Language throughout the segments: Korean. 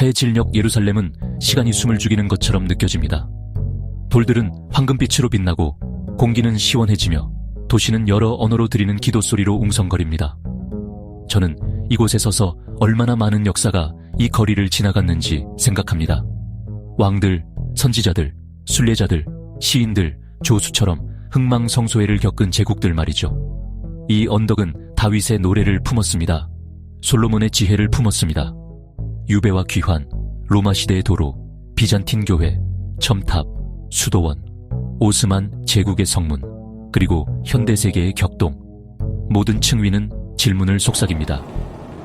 해질녘 예루살렘은 시간이 숨을 죽이는 것처럼 느껴집니다. 돌들은 황금빛으로 빛나고 공기는 시원해지며 도시는 여러 언어로 드리는 기도 소리로 웅성거립니다. 저는 이곳에 서서 얼마나 많은 역사가 이 거리를 지나갔는지 생각합니다. 왕들, 선지자들, 순례자들, 시인들, 조수처럼 흥망성소회를 겪은 제국들 말이죠. 이 언덕은 다윗의 노래를 품었습니다. 솔로몬의 지혜를 품었습니다. 유배와 귀환, 로마 시대의 도로, 비잔틴 교회, 첨탑, 수도원, 오스만 제국의 성문, 그리고 현대 세계의 격동. 모든 층위는 질문을 속삭입니다.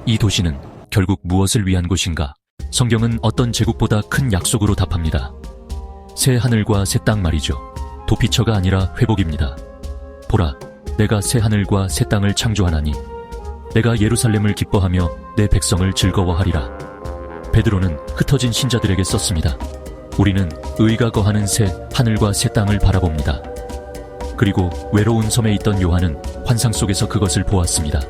이 도시는 결국 무엇을 위한 곳인가? 성경은 어떤 제국보다 큰 약속으로 답합니다. 새 하늘과 새 땅 말이죠. 도피처가 아니라 회복입니다. 보라, 내가 새 하늘과 새 땅을 창조하나니 내가 예루살렘을 기뻐하며 내 백성을 즐거워하리라. 베드로는 흩어진 신자들에게 썼습니다. 우리는 의가 거하는 새 하늘과 새 땅을 바라봅니다. 그리고 외로운 섬에 있던 요한은 환상 속에서 그것을 보았습니다.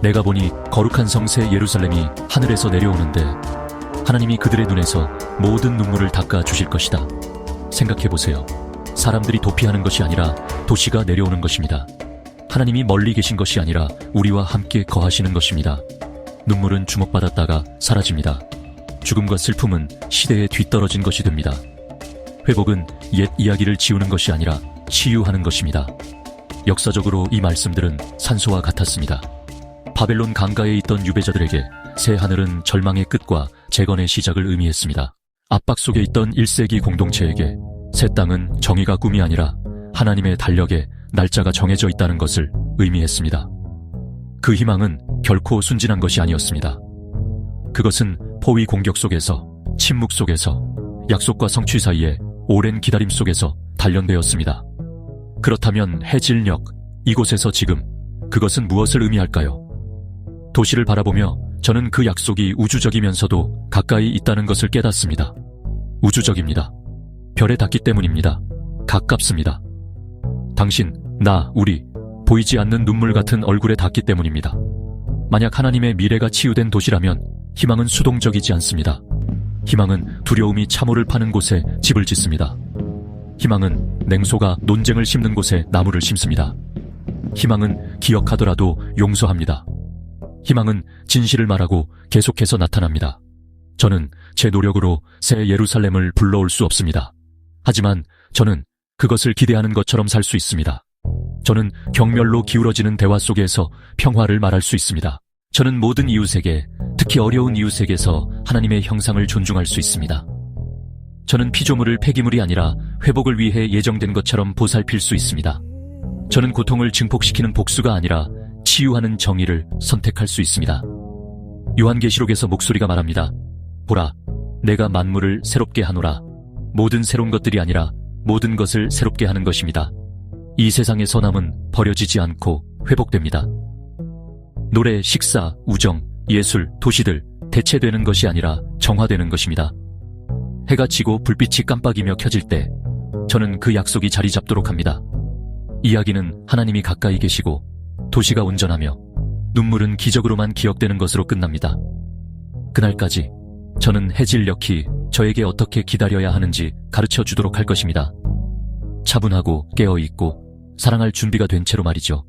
내가 보니 거룩한 성새 예루살렘이 하늘에서 내려오는데 하나님이 그들의 눈에서 모든 눈물을 닦아 주실 것이다. 생각해 보세요. 사람들이 도피하는 것이 아니라 도시가 내려오는 것입니다. 하나님이 멀리 계신 것이 아니라 우리와 함께 거하시는 것입니다. 눈물은 주목받았다가 사라집니다. 죽음과 슬픔은 시대에 뒤떨어진 것이 됩니다. 회복은 옛 이야기를 지우는 것이 아니라 치유하는 것입니다. 역사적으로 이 말씀들은 산소와 같았습니다. 바벨론 강가에 있던 유배자들에게 새 하늘은 절망의 끝과 재건의 시작을 의미했습니다. 압박 속에 있던 1세기 공동체에게 새 땅은 정의가 꿈이 아니라 하나님의 달력에 날짜가 정해져 있다는 것을 의미했습니다. 그 희망은 결코 순진한 것이 아니었습니다. 그것은 포위 공격 속에서, 침묵 속에서, 약속과 성취 사이에 오랜 기다림 속에서 단련되었습니다. 그렇다면 해질녘, 이곳에서 지금, 그것은 무엇을 의미할까요? 도시를 바라보며 저는 그 약속이 우주적이면서도 가까이 있다는 것을 깨닫습니다. 우주적입니다. 별에 닿기 때문입니다. 가깝습니다. 당신, 나, 우리, 보이지 않는 눈물 같은 얼굴에 닿기 때문입니다. 만약 하나님의 미래가 치유된 도시라면 희망은 수동적이지 않습니다. 희망은 두려움이 참호를 파는 곳에 집을 짓습니다. 희망은 냉소가 논쟁을 심는 곳에 나무를 심습니다. 희망은 기억하더라도 용서합니다. 희망은 진실을 말하고 계속해서 나타납니다. 저는 제 노력으로 새 예루살렘을 불러올 수 없습니다. 하지만 저는 그것을 기대하는 것처럼 살 수 있습니다. 저는 경멸로 기울어지는 대화 속에서 평화를 말할 수 있습니다. 저는 모든 이웃에게, 특히 어려운 이웃에게서 하나님의 형상을 존중할 수 있습니다. 저는 피조물을 폐기물이 아니라 회복을 위해 예정된 것처럼 보살필 수 있습니다. 저는 고통을 증폭시키는 복수가 아니라 치유하는 정의를 선택할 수 있습니다. 요한계시록에서 목소리가 말합니다. 보라, 내가 만물을 새롭게 하노라. 모든 새로운 것들이 아니라 모든 것을 새롭게 하는 것입니다. 이 세상의 선함은 버려지지 않고 회복됩니다. 노래, 식사, 우정, 예술, 도시들 대체되는 것이 아니라 정화되는 것입니다. 해가 지고 불빛이 깜빡이며 켜질 때 저는 그 약속이 자리 잡도록 합니다. 이야기는 하나님이 가까이 계시고 도시가 온전하며 눈물은 기적으로만 기억되는 것으로 끝납니다. 그날까지 저는 해질녘이 저에게 어떻게 기다려야 하는지 가르쳐 주도록 할 것입니다. 차분하고 깨어있고 사랑할 준비가 된 채로 말이죠.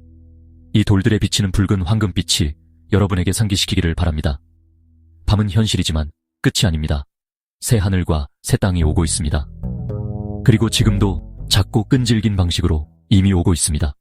이 돌들에 비치는 붉은 황금빛이 여러분에게 상기시키기를 바랍니다. 밤은 현실이지만 끝이 아닙니다. 새 하늘과 새 땅이 오고 있습니다. 그리고 지금도 작고 끈질긴 방식으로 이미 오고 있습니다.